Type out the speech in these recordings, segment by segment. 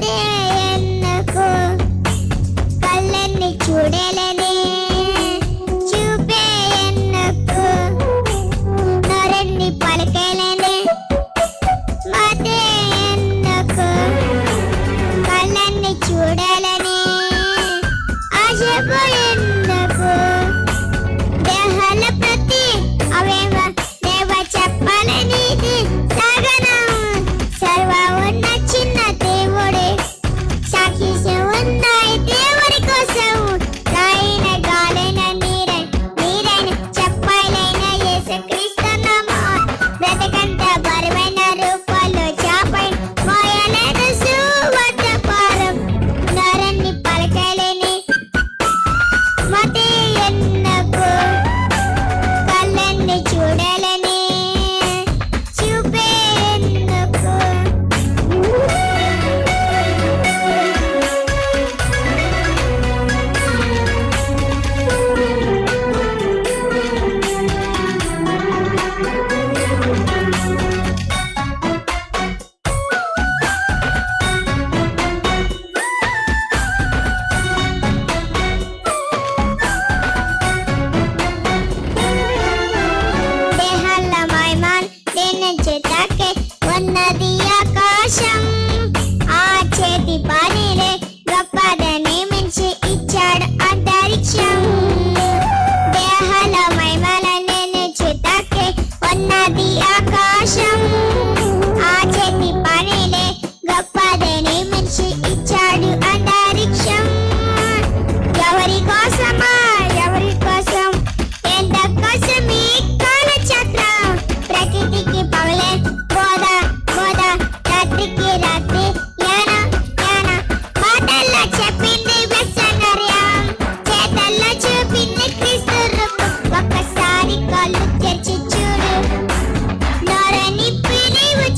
there.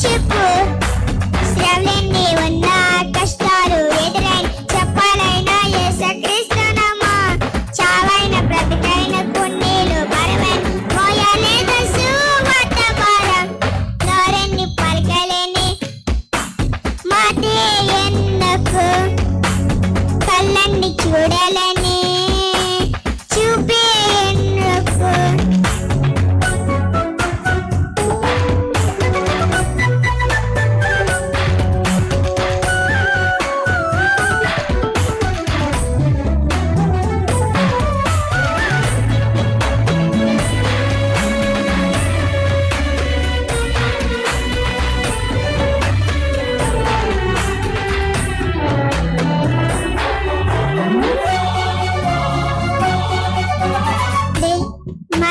చెప్పు. శ్రమలన్నీ ఉన్న కష్టాలు చెప్పాలైనా చావైన బ్రతికైన పుణ్యులు బలమైన మోయలేదు సువార్త భారం నోరెన్ని పలకలేని మాటే కళ్ళన్ని చూడలేని